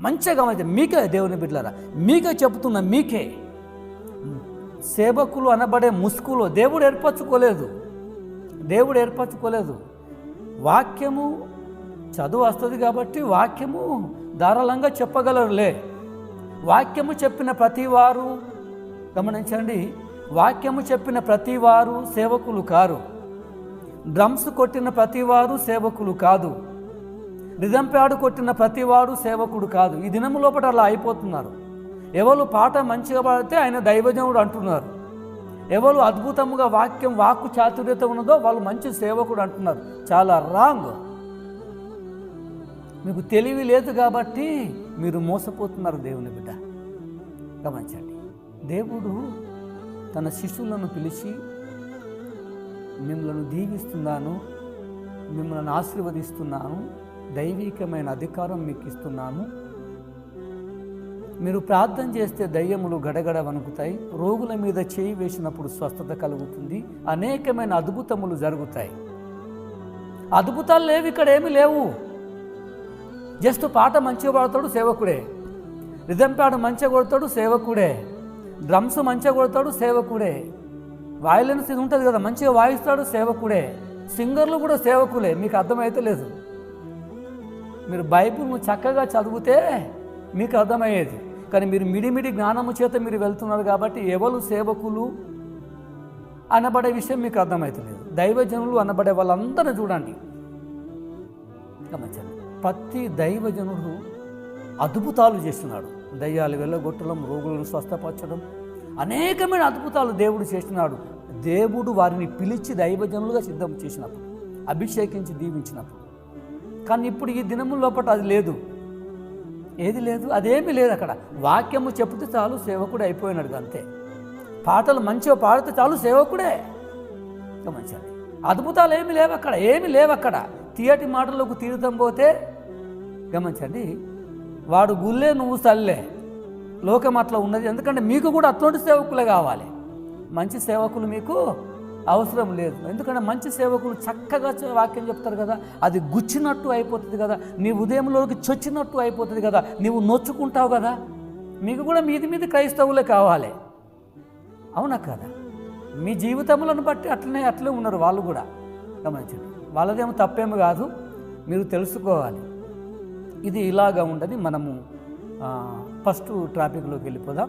మంచిగా గమనించండి మీకే దేవుని బిడ్డలారా. మీకే చెబుతున్నా మీకే. సేవకులు అనబడే ముసుగులో దేవుడు ఏర్పరచుకోలేదు. దేవుడు ఏర్పరచుకోలేదు. వాక్యము చదువు వస్తుంది కాబట్టి వాక్యము ధారాళంగా చెప్పగలరులే. వాక్యము చెప్పిన ప్రతివారు గమనించండి. వాక్యము చెప్పిన ప్రతివారు సేవకులు కారు. డ్రమ్స్ కొట్టిన ప్రతివారు సేవకులు కాదు. నిజంపాడు కొట్టిన ప్రతివాడు సేవకుడు కాదు. ఈ దినము లోపల అలా అయిపోతున్నారు. ఎవరు పాట మంచిగా పాడితే ఆయన దైవజనుడు అంటున్నారు. ఎవరు అద్భుతముగా వాక్యం వాక్కు చాతుర్యత ఉన్నదో వాళ్ళు మంచి సేవకుడు అంటున్నారు. చాలా రాంగ్. మీకు తెలివి లేదు కాబట్టి మీరు మోసపోతున్నారు దేవుని బిడ్డ. గమనించండి. దేవుడు తన శిష్యులను పిలిచి మిమ్మల్ని దీవిస్తున్నాను మిమ్మల్ని ఆశీర్వదిస్తున్నాను దైవికమైన అధికారం మీకు ఇస్తున్నాము. మీరు ప్రార్థన చేస్తే దయ్యములు గడగడ వణుకుతాయి రోగుల మీద చేయి వేసినప్పుడు స్వస్థత కలుగుతుంది అనేకమైన అద్భుతములు జరుగుతాయి. అద్భుతాలు లేవు ఇక్కడ ఏమీ లేవు. జస్ట్ పాట మంచిగా పాడతాడు సేవకుడే. రిధంపాడు మంచిగా కొడతాడు సేవకుడే. డ్రమ్స్ మంచిగా కొడతాడు సేవకుడే. వాయిలెన్స్ ఇది ఉంటుంది కదా మంచిగా వాయిస్తాడు సేవకుడే. సింగర్లు కూడా సేవకులే మీకు అర్థమైతే లేదు. మీరు బైబిల్ను చక్కగా చదివితే మీకు అర్థమయ్యేది. కానీ మీరు మిడిమిడి జ్ఞానము చేత మీరు వెళ్తున్నారు కాబట్టి ఎవరు సేవకులు అనబడే విషయం మీకు అర్థమవుతలేదు. దైవజనులు అనబడే వాళ్ళందరినీ చూడండి. గమనించండి. ప్రతి దైవజనుడు అద్భుతాలు చేస్తున్నాడు. దయ్యాలు వెళ్ళగొట్టడం రోగులను స్వస్థపరచడం అనేకమైన అద్భుతాలు దేవుడు చేస్తున్నాడు. దేవుడు వారిని పిలిచి దైవజనులుగా సిద్ధం చేసినప్పుడు అభిషేకించి దీవించినప్పుడు. కానీ ఇప్పుడు ఈ దినము లోపల అది లేదు. ఏది లేదు? అదేమీ లేదు అక్కడ. వాక్యము చెప్తే చాలు సేవకుడు అయిపోయినాడు అంతే. పాటలు మంచిగా పాడితే చాలు సేవకుడే. గమనించండి అద్భుతాలు ఏమి లేవు అక్కడ. ఏమి లేవు అక్కడ. తీయటి మాటలకు తీరుతం పోతే గమనించండి. వాడు గుల్లే నువ్వు సల్లే లోకం అట్లా ఉన్నది. ఎందుకంటే మీకు కూడా అటువంటి సేవకులే కావాలి. మంచి సేవకులు మీకు అవసరం లేదు. ఎందుకంటే మంచి సేవకులు చక్కగా వాక్యం చెప్తారు కదా అది గుచ్చినట్టు అయిపోతుంది కదా నీ ఉదయంలోకి చొచ్చినట్టు అయిపోతుంది కదా నీవు నొచ్చుకుంటావు కదా. మీకు కూడా మీది మీది క్రైస్తవులే కావాలి. అవునా కదా? మీ జీవితములను బట్టి అట్లనే అట్లే ఉన్నారు వాళ్ళు కూడా. గమనించండి. వాళ్ళదేమో తప్పేమి కాదు. మీరు తెలుసుకోవాలి. ఇది ఇలాగా ఉండని మనము ఫస్ట్ ట్రాఫిక్లోకి వెళ్ళిపోదాం.